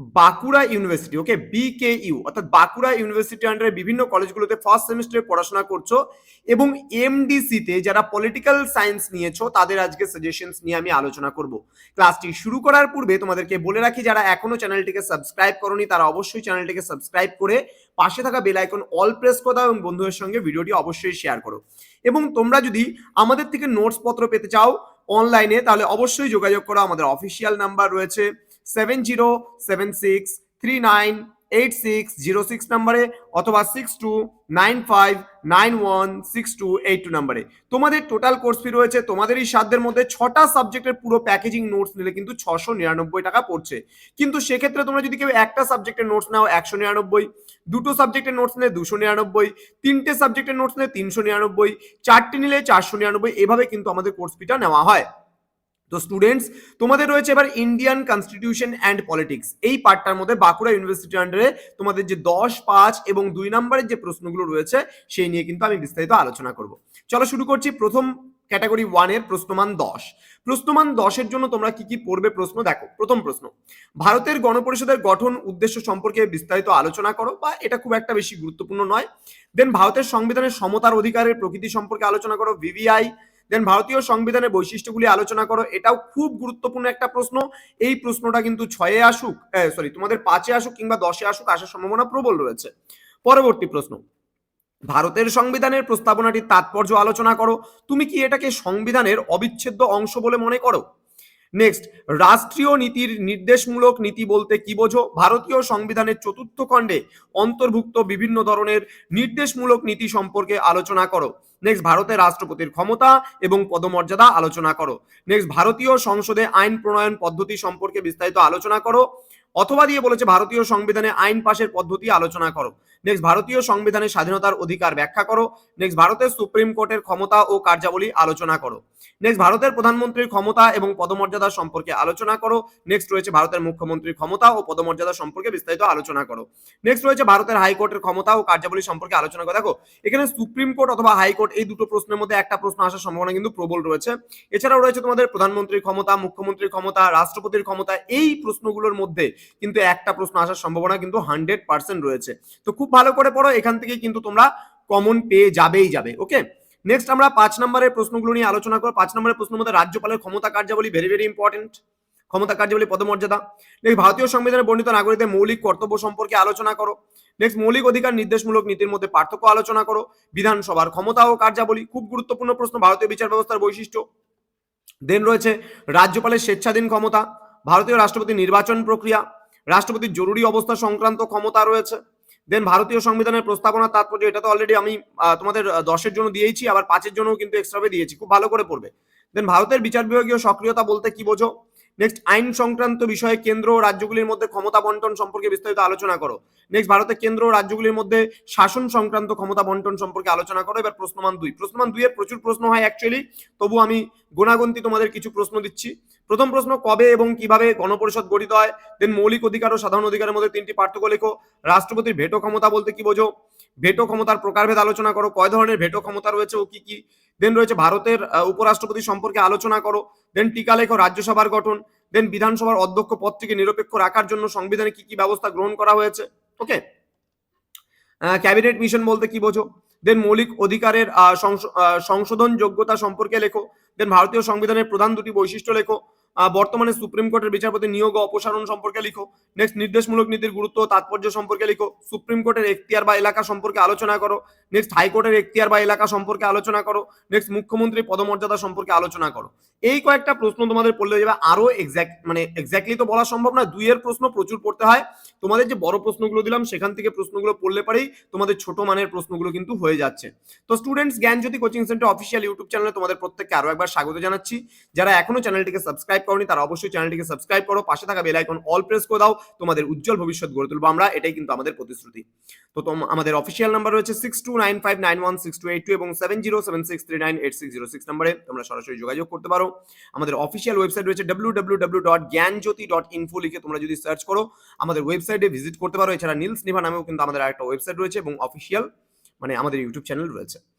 Bankura university ওকে BKU অর্থাৎ Bankura university আন্ডারে বিভিন্ন কলেজগুলোতে ফার্স্ট সেমিস্টারে পড়াশোনা করছ এবং এমডিসিতে যারা পলিটিক্যাল সায়েন্স নিয়েছো, তাদের আজকে সাজেশনস নিয়ে আমি আলোচনা করব। ক্লাসটি শুরু করার পূর্বে তোমাদেরকে বলে রাখি, যারা এখনও চ্যানেলটিকে সাবস্ক্রাইব করনি, তারা অবশ্যই চ্যানেলটিকে সাবস্ক্রাইব করে পাশে থাকা বেল আইকন অল প্রেস করে দাও এবং বন্ধুদের সঙ্গে ভিডিওটি অবশ্যই শেয়ার করো। এবং তোমরা যদি আমাদের থেকে নোটস পত্র পেতে চাও অনলাইনে তাহলে অবশ্যই যোগাযোগ করো, আমাদের অফিসিয়াল নাম্বার রয়েছে। Seven zero seven six three nine eight six zero six নাম্বারে অথবা six two nine five nine one six two eight two নাম্বারে তোমাদের টোটাল কোর্স ফি রয়েছে তোমাদের এই সাধ্যের মধ্যে ছটা সাবজেক্টের পুরো প্যাকেজিং নোটস নিলে কিন্তু ছশো নিরানব্বই টাকা পড়ছে। কিন্তু সেক্ষেত্রে তোমরা যদি কেউ একটা সাবজেক্টের নোটস নাও, একশো নিরানব্বই, দুটো সাবজেক্টের নোটস নিলে দুশো নিরানব্বই, তিনটে সাবজেক্টের নোটস নিলে তিনশো নিরানব্বই, চারটে নিলে চারশো নিরানব্বই, এভাবে কিন্তু আমাদের কোর্স ফিটা নেওয়া হয়। তো স্টুডেন্টস তোমাদের রয়েছে এবার ইন্ডিয়ান কনস্টিটিউশন অ্যান্ড পলিটিক্স এই পার্টটার মধ্যে বাঁকুড়া ইউনিভার্সিটি আন্ডারে তোমাদের যে দশ, পাঁচ এবং দুই নম্বরের যে প্রশ্নগুলো রয়েছে, সেই নিয়ে কিন্তু আমি বিস্তারিত আলোচনা করব। চলো শুরু করছি প্রথম ক্যাটাগরি ওয়ানের প্রশ্নমান দশ। প্রশ্নমান দশের জন্য তোমরা কি কি পড়বে প্রশ্ন দেখো। প্রথম প্রশ্ন, ভারতের গণপরিষদের গঠন উদ্দেশ্য সম্পর্কে বিস্তারিত আলোচনা করো বা এটা খুব একটা বেশি গুরুত্বপূর্ণ নয়। দেন ভারতের সংবিধানের সমতার অধিকারের প্রকৃতি সম্পর্কে আলোচনা করো ভিভিআই দেন ভারতীয় সংবিধানের বৈশিষ্ট্যগুলি আলোচনা করো। এটাও খুব গুরুত্বপূর্ণ একটা প্রশ্ন। এই প্রশ্নটা কিন্তু ছয়ে আসুক সরি তোমাদের পাঁচে আসুক কিংবা দশে আসুক আসার সম্ভাবনা প্রবল রয়েছে। পরবর্তী প্রশ্ন। ভারতের সংবিধানের প্রস্তাবনাটির তাৎপর্য আলোচনা করো। তুমি কি এটাকে সংবিধানের অবিচ্ছেদ্য অংশ বলে মনে করো? নেক্সট রাষ্ট্রীয় নীতির নির্দেশমূলক নীতি বলতে কি বোঝো? ভারতীয় সংবিধানের চতুর্থ খণ্ডে অন্তর্ভুক্ত বিভিন্ন ধরনের নির্দেশমূলক নীতি সম্পর্কে আলোচনা করো। নেক্সট ভারতের রাষ্ট্রপতির ক্ষমতা এবং পদমর্যাদা আলোচনা করো। নেক্সট ভারতীয় সংসদে আইন প্রণয়ন পদ্ধতি সম্পর্কে বিস্তারিত আলোচনা করো। অথবা দিয়ে বলেছে, ভারতীয় সংবিধানে আইন পাশের পদ্ধতি আলোচনা করো। নেক্সট ভারতীয় সংবিধানের স্বাধীনতার অধিকার ব্যাখ্যা করো। নেক্সট ভারতের সুপ্রিম কোর্টের ক্ষমতা ও কার্যাবলী আলোচনা করো। নেক্সট ভারতের প্রধানমন্ত্রীর ক্ষমতা এবং পদমর্যাদা সম্পর্কে আলোচনা করো। নেক্সট রয়েছে ভারতের মুখ্যমন্ত্রীর ক্ষমতা ও পদমর্যাদা সম্পর্কে বিস্তারিত আলোচনা করো। নেক্সট রয়েছে ভারতের হাইকোর্টের ক্ষমতা ও কার্যাবলী সম্পর্কে আলোচনা করো। দেখো, এখানে সুপ্রিম কোর্ট অথবা হাইকোর্ট এই দুটো প্রশ্নের মধ্যে একটা প্রশ্ন আসার সম্ভাবনা কিন্তু প্রবল রয়েছে। এছাড়াও রয়েছে তোমাদের প্রধানমন্ত্রীর ক্ষমতা, মুখ্যমন্ত্রীর ক্ষমতা, রাষ্ট্রপতির ক্ষমতা, এই প্রশ্নগুলোর মধ্যে কিন্তু একটা প্রশ্ন আসার সম্ভাবনা কিন্তু হান্ড্রেড পার্সেন্ট রয়েছে। তো খুব ভালো করে পড়ো, এখান থেকে কিন্তু তোমরা কমন পেয়ে যাবেই যাবে ওকে নেক্সট আমরা পাঁচ নম্বরের প্রশ্নগুলো নিয়ে আলোচনা করব। পাঁচ নম্বরের প্রশ্নের মধ্যে রাজ্যপালের ক্ষমতা কার্যাবলী ভেরি ভেরি ইম্পর্টেন্ট ক্ষমতা কার্যাবলী, পদমর্যাদা। নেক্সট ভারতীয় সংবিধানে বর্ণিত নাগরিকদের মৌলিক কর্তব্য সম্পর্কে আলোচনা করো। নেক্সট মৌলিক অধিকার নির্দেশমূলক নীতির মধ্যে পার্থক্য আলোচনা করো। বিধানসভার ক্ষমতা ও কার্যাবলী, খুব গুরুত্বপূর্ণ প্রশ্ন, ভারতীয় বিচার ব্যবস্থার বৈশিষ্ট্য। দেন রয়েছে রাজ্যপালের স্বেচ্ছাধীন ক্ষমতা, ভারতীয় রাষ্ট্রপতি নির্বাচন প্রক্রিয়া, রাষ্ট্রপতির জরুরি অবস্থা সংক্রান্ত ক্ষমতা রয়েছে। দেন ভারতীয় সংবিধানের প্রস্তাবনা তাৎপর্য, এটা তো অলরেডি আমি তোমাদের দশের জন্য দিয়েছি আবার পাঁচের জন্য কিন্তু এক্সট্রাভাবে দিয়েছি, খুব ভালো করে পড়বে। দেন ভারতের বিচার বিভাগীয় সক্রিয়তা বলতে কি বোঝো? নেক্সট আইন সংক্রান্ত বিষয়ে কেন্দ্র ও রাজ্যগুলির মধ্যে ক্ষমতা বন্টন সম্পর্কে বিস্তারিত আলোচনা করো। নেক্সট ভারতের কেন্দ্র ও রাজ্যগুলির মধ্যে শাসন সংক্রান্ত ক্ষমতা বন্টন সম্পর্কে আলোচনা করো। এবার প্রশ্নমান দুই। প্রশ্নমান দুইয়ের প্রচুর প্রশ্ন হয় অ্যাকচুয়ালি তবু আমি গোনাগন্তি তোমাদের কিছু প্রশ্ন দিচ্ছি। প্রথম প্রশ্ন, কবে এবং কীভাবে গণপরিষদ গঠিত হয়? দেন মৌলিক অধিকার ও সাধারণ অধিকারের মধ্যে তিনটি পার্থক্য লেখো। রাষ্ট্রপতির ভেটো ক্ষমতা বলতে কি বোঝো? ভেটো ক্ষমতার প্রকারভেদ আলোচনা করো। কয় ধরনের ভেটো ক্ষমতা রয়েছে ও কি কি? দেন রয়েছে ভারতের উপরাষ্ট্রপতি সম্পর্কে আলোচনা করো। দেন টিকা লেখো রাজ্যসভার গঠন। দেন বিধানসভার অধ্যক্ষ পদ থেকে নিরপেক্ষ রাখার জন্য সংবিধানে কি কি ব্যবস্থা গ্রহণ করা হয়েছে? ওকে ক্যাবিনেট মিশন বলতে কি বোঝো? দেন মৌলিক অধিকারের সংশোধন যোগ্যতা সম্পর্কে লেখো। দেন ভারতীয় সংবিধানের প্রধান দুটি বৈশিষ্ট্য লেখো। বর্তমানে সুপ্রিম কোর্টের বিচারপতি নিয়োগ অপসারণ সম্পর্কে লিখো। নেক্সট নির্দেশমূলক নীতির গুরুত্ব তাৎপর্য সম্পর্কে লিখো। সুপ্রিম কোর্টের এখতিয়ার বা এলাকা সম্পর্কে আলোচনা করো। নেক্সট হাইকোর্টের এখতিয়ার বা এলাকা সম্পর্কে আলোচনা করো। নেক্সট মুখ্যমন্ত্রী পদমর্যাদা সম্পর্কে আলোচনা করো। এই কয়েকটা প্রশ্ন তোমাদের পড়লে যাবে। আরও এক্সাক্ট মানে এক্স্যাক্টলি তো বলা সম্ভব না দুইয়ের প্রশ্ন প্রচুর পড়তে হয়। তোমাদের যে বড় প্রশ্নগুলো দিলাম, সেখান থেকে প্রশ্নগুলো পড়লে পারেই তোমাদের ছোট মানের প্রশ্নগুলো কিন্তু হয়ে যাচ্ছে। তো students Gyan Gyanjyoti coaching centre official YouTube চ্যানেলে তোমাদের প্রত্যেককে আরও একবার স্বাগত জানাচ্ছি। যারা এখনও চ্যানেলটিকে সাবস্ক্রাইব সাবস্ক্রাইব করনি, তারা অবশ্যই চ্যানেলটিকে সাবস্ক্রাইব করো, পাশে থাকা বেল আইকন অল প্রেস করে দাও, তোমাদের উজ্জ্বল ভবিষ্যৎ গড়ে তুলবো আমরা, এটাই কিন্তু আমাদের প্রতিশ্রুতি। তো আমাদের অফিসিয়াল নাম্বার রয়েছে six two nine five nine one six two eight two এবং seven zero seven six three nine eight six zero six নাম্বারে তোমরা সরাসরি যোগাযোগ করতে পারো। আমাদের অফিসিয়াল ওয়েবসাইট রয়েছে W W W dot Gyanjyoti dot info লিখে তোমরা যদি সার্চ করো, আমাদের ওয়েবসাইটে ভিজিট করতে পারো। এছাড়া নীলস নিভা নামেও কিন্তু আমাদের আরেকটা ওয়েবসাইট রয়েছে এবং অফিসিয়াল মানে আমাদের ইউটিউব চ্যানেল রয়েছে।